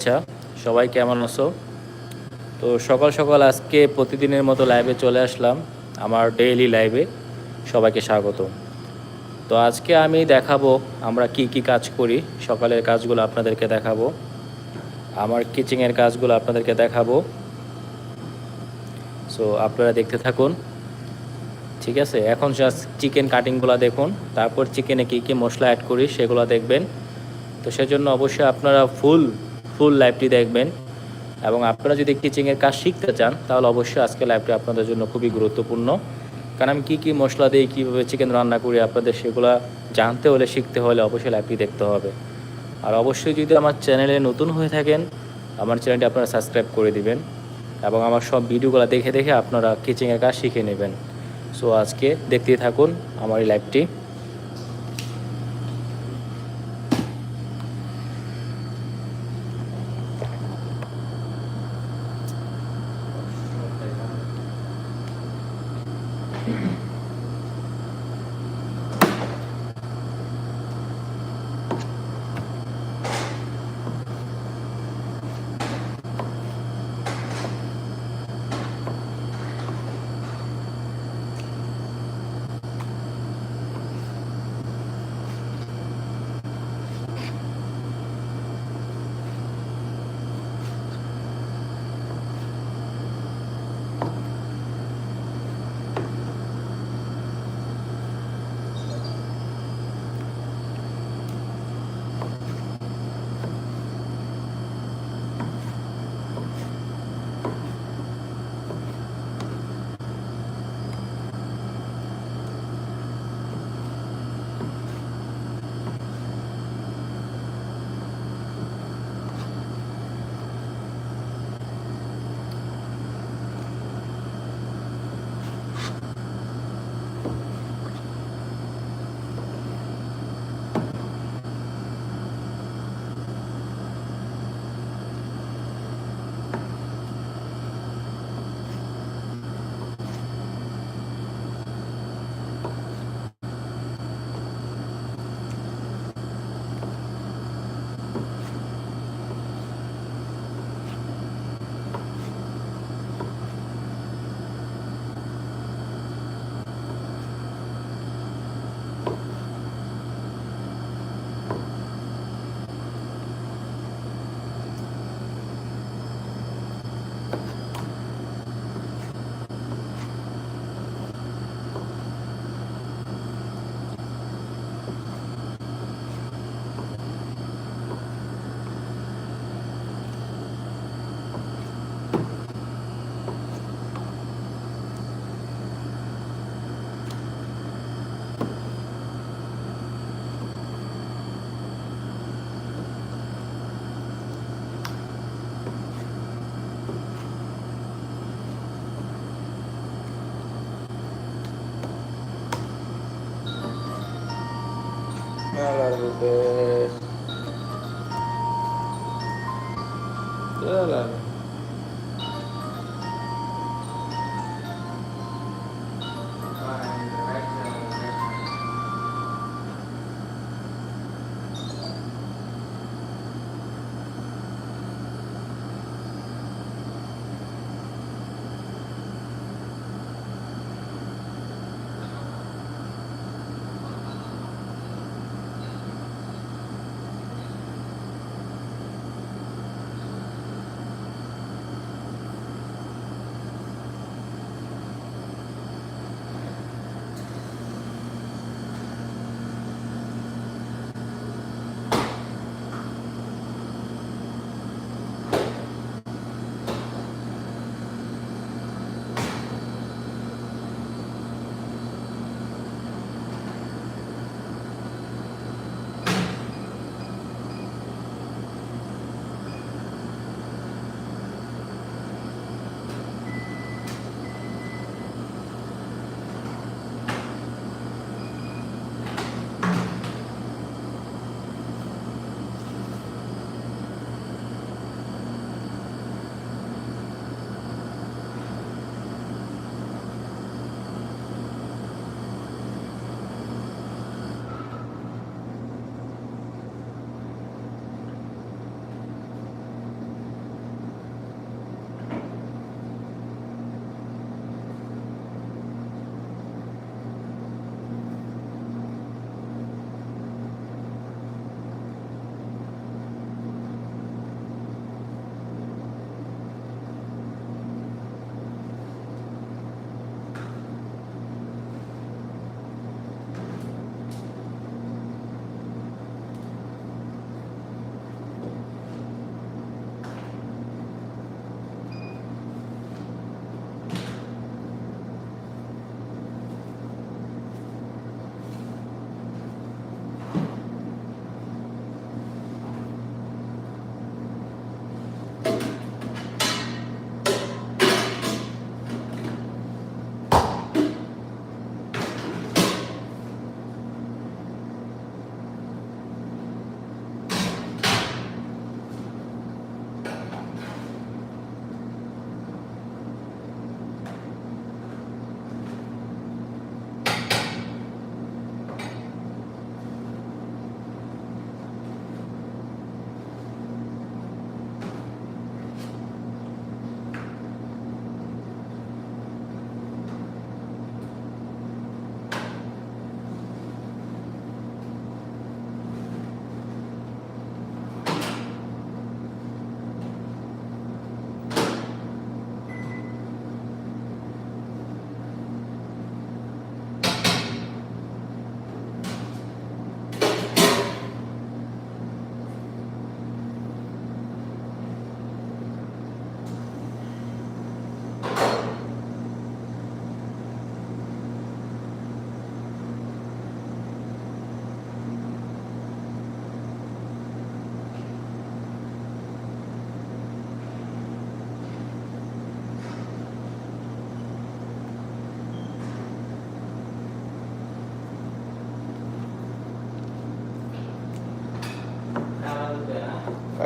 আচ্ছা সবাই কেমন আছো? তো সকাল সকাল আজকে প্রতিদিনের মতো লাইভে চলে আসলাম, আমার ডেইলি লাইভে সবাইকে স্বাগত তো আজকে আমি দেখাবো আমরা কি কি কাজ করি, সকালের কাজগুলো আপনাদেরকে দেখাবো, আমার কিচিংয়ের কাজগুলো আপনাদেরকে দেখাবো। সো আপনারা দেখতে থাকুন, ঠিক আছে? এখন জাস্ট চিকেন কাটিংগুলো দেখুন, তারপর চিকেনে কী কী মশলা অ্যাড করি সেগুলো দেখবেন। তো সেজন্য অবশ্যই আপনারা ফুল ফুল লাইভটি দেখবেন এবং আপনারা যদি কিচিংয়ের কাজ শিখতে চান, তাহলে অবশ্যই আজকে লাইভটি আপনাদের জন্য খুবই গুরুত্বপূর্ণ। কারণ আমি কী কী মশলা দিই কীভাবে চিকেন রান্না করি আপনাদের সেগুলো জানতে হলে, শিখতে হলে অবশ্যই লাইভটি দেখতে হবে। আর অবশ্যই যদি আমার চ্যানেলে নতুন হয়ে থাকেন, আমার চ্যানেলটি আপনারা সাবস্ক্রাইব করে দিবেন এবং আমার সব ভিডিওগুলো দেখে দেখে আপনারা কিচিংয়ের কাজ শিখে নেবেন। সো আজকে দেখতেই থাকুন আমার এই লাইভটি। Silver. Yan.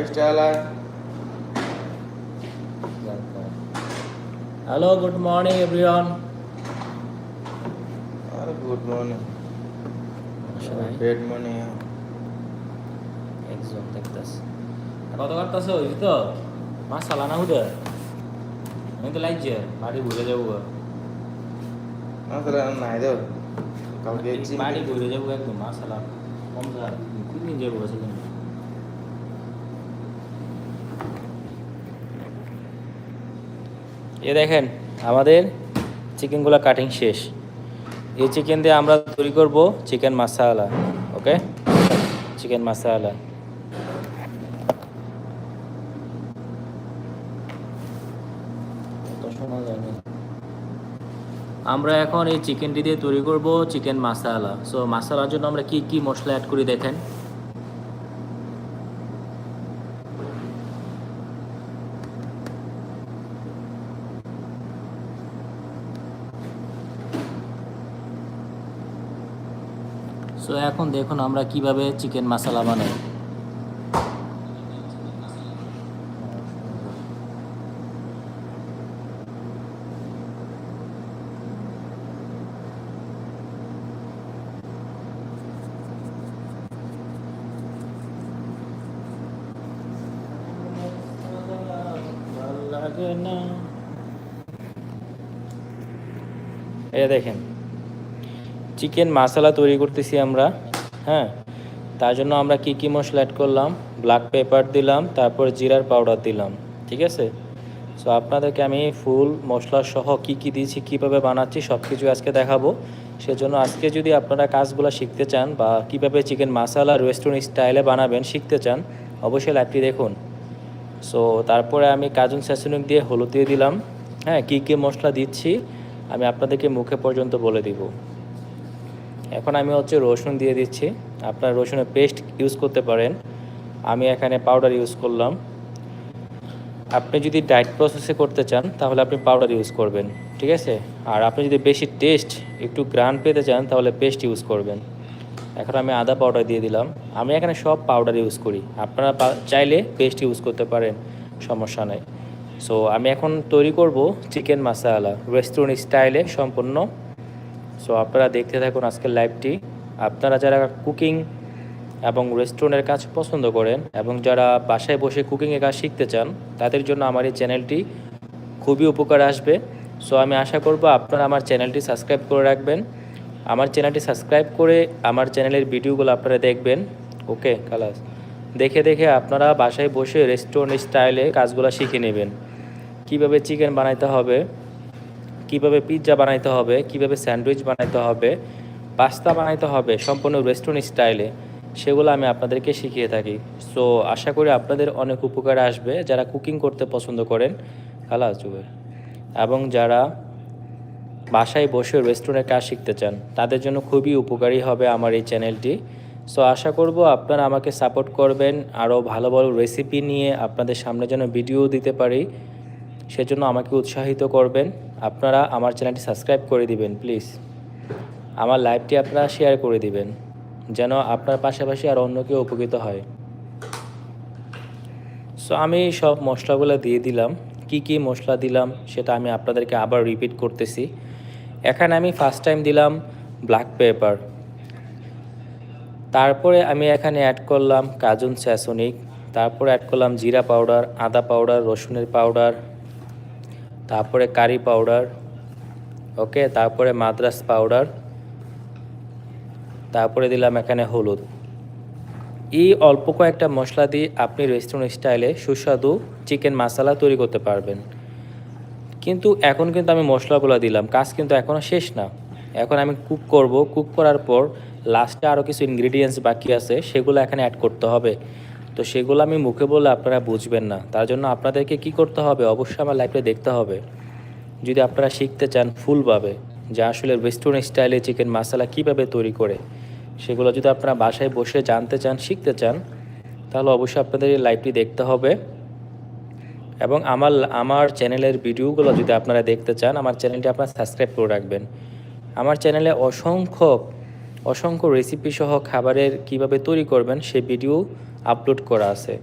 Paistala. Hello good morning everyone Are good morning. Shalai. Bad morning. একজন দেখতেছে কত কাটতেছে ওই তো মাছ চালা না হুদে আমি তো লাগছে বাড়ি ঘুরে যাবো গো। আসলে নাই দাও কালকে জিম বাড়ি ঘুরে যাবো একদম মাছ চালা কম যা কুদিন যাবো সেখানে এ দেখেন, আমাদের চিকেনগুলো কাটিং শেষ। এই চিকেন দিয়ে আমরা তৈরি করব চিকেন মাসালা ওকে চিকেন মাসালা আমরা এখন এই চিকেনটি দিয়ে তৈরি করব চিকেন মাসালা সো মাসালার জন্য আমরা কি কি মশলা অ্যাড করি দেখেন। সো এখন দেখুন আমরা কীভাবে চিকেন মশলা বানাই। লাগে না দেখেন চিকেন মশলা তৈরি করতেছি আমরা হ্যাঁ? তার জন্য আমরা কি কি মশলা অ্যাড করলাম? ব্ল্যাক পেপার দিলাম, তারপর জিরার পাউডার দিলাম, ঠিক আছে? সো আপনাদেরকে আমি ফুল মশলা সহ কি কি দিয়েছি, কীভাবে বানাচ্ছি সব কিছু আজকে দেখাবো। সেজন্য আজকে যদি আপনারা কাজগুলো শিখতে চান বা কীভাবে চিকেন মশলা রেস্টুরেন্ট স্টাইলে বানাবেন শিখতে চান, অবশ্যই লাইভটি দেখুন। সো তারপরে আমি কাজুন স্যাসনিক দিয়ে হলুদ দিয়ে দিলাম হ্যাঁ? কী কী মশলা দিচ্ছি, আমি আপনাদেরকে মুখে পর্যন্ত বলে দিব। এখন আমি হচ্ছে রসুন দিয়ে দিচ্ছি। আপনার রসুনের পেস্ট ইউজ করতে পারেন। আমি এখানে পাউডার ইউজ করলাম। আপনি যদি ডায়েট প্রসেসে করতে চান, তাহলে আপনি পাউডার ইউজ করবেন, ঠিক আছে? আর আপনি যদি বেশি টেস্ট একটু গ্রান পেতে চান, তাহলে পেস্ট ইউজ করবেন। এখন আমি আদা পাউডার দিয়ে দিলাম। আমি এখানে সব পাউডার ইউজ করি। আপনারা চাইলে পেস্ট ইউজ করতে পারেন, সমস্যা নেই। সো আমি এখন তৈরি করব চিকেন মাসালা রেস্টুরেন্ট স্টাইলে সম্পূর্ণ সো আপনারা দেখতে থাকুন আজকের লাইভটি আপনারা যারা কুকিং এবং রেস্টুরেন্টের কাজ পছন্দ করেন এবং যারা বাসায় বসে কুকিংয়ের কাজ শিখতে চান, তাদের জন্য আমার এই চ্যানেলটি খুবই উপকার আসবে। সো আমি আশা করব আপনারা আমার চ্যানেলটি সাবস্ক্রাইব করে রাখবেন। আমার চ্যানেলটি সাবস্ক্রাইব করে আমার চ্যানেলের ভিডিওগুলো আপনারা দেখবেন। ওকে কালাস দেখে দেখে আপনারা বাসায় বসে রেস্টুরেন্ট স্টাইলে কাজগুলো শিখে নেবেন। কীভাবে চিকেন বানাইতে হবে? কীভাবে পিৎজা বানাইতে হবে, কীভাবে স্যান্ডউইচ বানাইতে হবে, পাস্তা বানাইতে হবে, সম্পূর্ণ রেস্টুরেন্ট স্টাইলে সেগুলো আমি আপনাদেরকে শিখিয়ে থাকি। সো আশা করি আপনাদের অনেক উপকারে আসবে। যারা কুকিং করতে পছন্দ করেন খালাস জুবের এবং যারা বাসায় বসে রেস্টুরেন্টে কাজ শিখতে চান, তাদের জন্য খুবই উপকারী হবে আমার এই চ্যানেলটি সো আশা করব আপনারা আমাকে সাপোর্ট করবেন, আরও ভালো ভালো রেসিপি নিয়ে আপনাদের সামনে যেন ভিডিও দিতে পারি, সেজন্য আমাকে উৎসাহিত করবেন। আপনারা আমার চ্যানেলটি সাবস্ক্রাইব করে দিবেন, প্লিজ। আমার লাইভটি আপনারা শেয়ার করে দিবেন, যেন আপনার পাশাপাশি আর অন্য কেউ উপকৃত হয়। সো আমি সব মশলাগুলো দিয়ে দিলাম। কি কি মশলা দিলাম সেটা আমি আপনাদেরকে আবার রিপিট করতেছি। এখানে আমি ফার্স্ট টাইম দিলাম ব্ল্যাক পেপার তারপরে আমি এখানে অ্যাড করলাম কাজুন স্যাসনিক তারপরে অ্যাড করলাম জিরা পাউডার আদা পাউডার রসুনের পাউডার তারপরে কারি পাউডার ওকে তারপরে মাদ্রাস পাউডার তারপরে দিলাম এখানে হলুদ। এই অল্প কয়েকটা মশলা দিয়ে আপনি রেস্টুরেন্ট স্টাইলে সুস্বাদু চিকেন মশলা তৈরি করতে পারবেন। কিন্তু এখন কিন্তু আমি মশলাগুলো দিলাম, কাজ কিন্তু এখনও শেষ না। এখন আমি কুক করব। কুক করার পর লাস্টে আরও কিছু ইনগ্রিডিয়েন্টস বাকি আছে, সেগুলো এখানে অ্যাড করতে হবে। তো সেগুলো আমি মুখে বলে আপনারা বুঝবেন না। তার জন্য আপনাদেরকে কি করতে হবে? অবশ্যই আমার লাইফে দেখতে হবে। যদি আপনারা শিখতে চান ফুলভাবে যে আসলে রেস্টুরেন্ট স্টাইলে চিকেন মশলা কীভাবে তৈরি করে, সেগুলো যদি আপনারা বাসায় বসে জানতে চান, শিখতে চান, তাহলে অবশ্যই আপনাদের এই লাইভটি দেখতে হবে। এবং আমার আমার চ্যানেলের ভিডিওগুলো যদি আপনারা দেখতে চান, আমার চ্যানেলটি আপনারা সাবস্ক্রাইব করে রাখবেন। আমার চ্যানেলে অসংখ্য অসংখ্য রেসিপি সহ খাবারের কীভাবে তৈরি করবেন, সেই ভিডিও আপলোড করা আছে।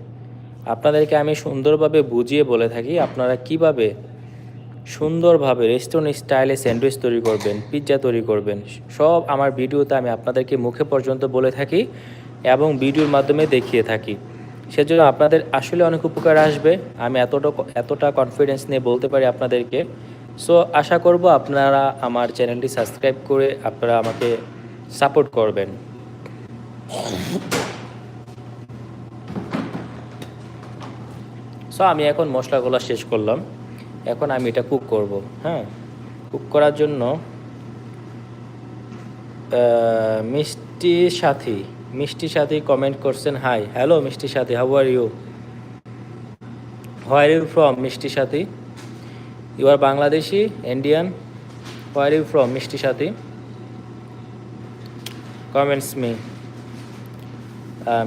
আপনাদেরকে আমি সুন্দরভাবে বুঝিয়ে বলে থাকি, আপনারা কীভাবে সুন্দরভাবে রেস্টুরেন্ট স্টাইলে স্যান্ডউইচ তৈরি করবেন পিৎজা তৈরি করবেন, সব আমার ভিডিওতে আমি আপনাদেরকে মুখে পর্যন্ত বলে থাকি এবং ভিডিওর মাধ্যমে দেখিয়ে থাকি। সেজন্য আপনাদের আসলে অনেক উপকার আসবে, আমি এতটা এতটা কনফিডেন্স নিয়ে বলতে পারি আপনাদেরকে। সো আশা করব আপনারা আমার চ্যানেলটি সাবস্ক্রাইব করে আপনারা আমাকে সাপোর্ট করবেন। সো আমি এখন মশলাগুলো শেষ করলাম। এখন আমি এটা কুক করব হ্যাঁ? কুক করার জন্য মিষ্টি সাথী মিষ্টি সাথী কমেন্ট করছেন hi hello Mishti Sathi how are you where you from Mishti Sathi? You are Bangladeshi Indian where you from Mishti Sathi? Comments me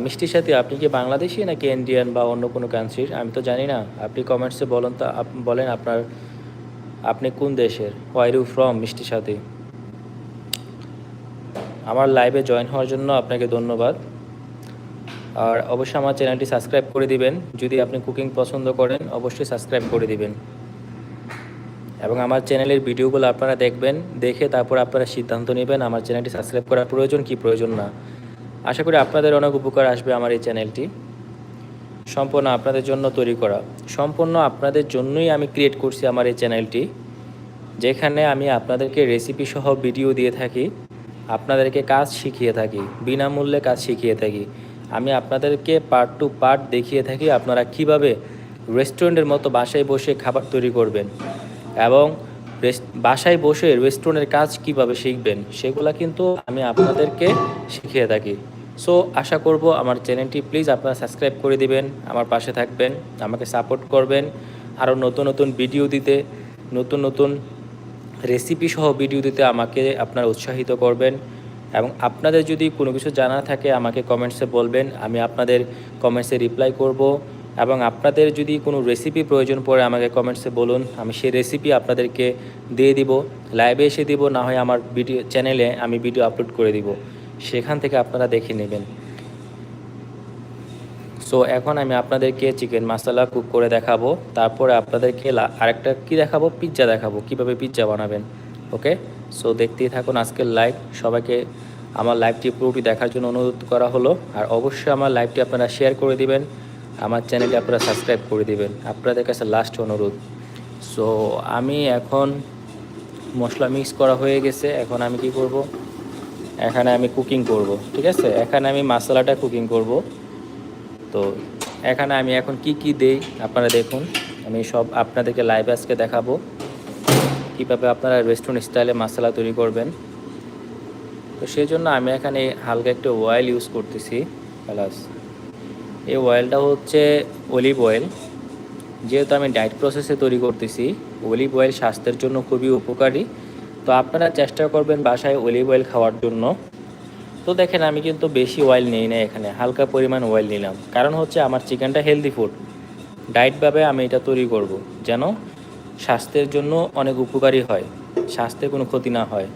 মিষ্টি সাথী আপনি কি বাংলাদেশি নাকি ইন্ডিয়ান বা অন্য কোনো কান্ট্রির আমি তো জানি না। আপনি কমেন্টসে বলেন তো বলেন আপনার, আপনি কোন দেশের? হোয়ার ইউ ফ্রম মিষ্টি সাথী? আমার লাইভে জয়েন হওয়ার জন্য আপনাকে ধন্যবাদ। আর অবশ্যই আমার চ্যানেলটি সাবস্ক্রাইব করে দিবেন। যদি আপনি কুকিং পছন্দ করেন, অবশ্যই সাবস্ক্রাইব করে দিবেন। এবং আমার চ্যানেলের ভিডিওগুলো আপনারা দেখবেন, দেখে তারপর আপনারা সিদ্ধান্ত নেবেন আমার চ্যানেলটি সাবস্ক্রাইব করার প্রয়োজন কি, প্রয়োজন না। আশা করি আপনাদের অনেক উপকার আসবে আমার এই চ্যানেলটি। সম্পূর্ণ আপনাদের জন্য তৈরি করা। সম্পূর্ণ আপনাদের জন্যই আমি ক্রিয়েট করছি আমার এই চ্যানেলটি, যেখানে আমি আপনাদেরকে রেসিপি সহ ভিডিও দিয়ে থাকি, আপনাদেরকে কাজ শিখিয়ে থাকি, বিনামূল্যে কাজ শিখিয়ে থাকি। আমি আপনাদেরকে পার্ট টু পার্ট দেখিয়ে থাকি আপনারা কীভাবে রেস্টুরেন্টের মতো বাসায় বসে খাবার তৈরি করবেন। এবং বাসায় বসে রেস্টুরেন্টের কাজ কীভাবে শিখবেন, সেগুলা কিন্তু আমি আপনাদেরকে শিখিয়ে থাকি। সো আশা করব আমার চ্যানেলটি প্লিজ আপনারা সাবস্ক্রাইব করে দিবেন, আমার পাশে থাকবেন, আমাকে সাপোর্ট করবেন। আরও নতুন নতুন ভিডিও দিতে, নতুন নতুন রেসিপি সহ ভিডিও দিতে আমাকে আপনারা উৎসাহিত করবেন। এবং আপনাদের যদি কোনো কিছু জানা থাকে আমাকে কমেন্টসে বলবেন, আমি আপনাদের কমেন্টসে রিপ্লাই করব। এবং আপনাদের যদি কোনো রেসিপি প্রয়োজন পড়ে আমাকে কমেন্টসে বলুন, আমি সেই রেসিপি আপনাদেরকে দিয়ে দিব। লাইভে এসে দিব, না হয় আমার ভিডিও চ্যানেলে আমি ভিডিও আপলোড করে দিব। সেখান থেকে আপনারা দেখে নেবেন। সো এখন আমি আপনাদেরকে চিকেন মশলা কুক করে দেখাবো। তারপরে আপনাদেরকে আরেকটা কি দেখাবো? পিৎজা দেখাবো। কীভাবে পিৎজা বানাবেন? ওকে সো দেখতেই থাকুন আজকের লাইভ সবাইকে আমার লাইভটি পুরোটি দেখার জন্য অনুরোধ করা হলো। আর অবশ্যই আমার লাইভটি আপনারা শেয়ার করে দিবেন। আমার চ্যানেলটি আপনারা সাবস্ক্রাইব করে দিবেন। আপনাদের কাছে লাস্ট অনুরোধ। সো আমি এখন মশলা মিক্স করা হয়ে গেছে। এখন আমি কি করব? এখানে আমি কুকিং করব, ঠিক আছে? এখানে আমি মশলাটা কুকিং করব। তো, এখানে আমি এখন কি কি দেই? আপনারা দেখুন, আমি সব আপনাদেরকে লাইভ আজকে দেখাবো। কীভাবে আপনারা রেস্টুরেন্ট স্টাইলে মশলা তৈরি করবেন। তো, সেই জন্য আমি এখানে হালকা একটু অয়েল ইউজ করতেছি। প্লাস এই অয়েলটা হচ্ছে অলিভ অয়েল যেহেতু আমি ডায়েট প্রসেসে তৈরি করতেছি অলিভ অয়েল স্বাস্থ্যের জন্য খুবই উপকারী। তো আপনারা চেষ্টা করবেন বাসায় অলিভ অয়েল খাওয়ার জন্য। তো দেখেন, আমি কিন্তু বেশি অয়েল নিই না এখানে, হালকা পরিমাণ অয়েল নিলাম। কারণ হচ্ছে আমার চিকেনটা হেলদি ফুড ডায়েটভাবে আমি এটা তৈরি করব, যেন স্বাস্থ্যের জন্য অনেক উপকারী হয় স্বাস্থ্যের কোনো ক্ষতি না হয়।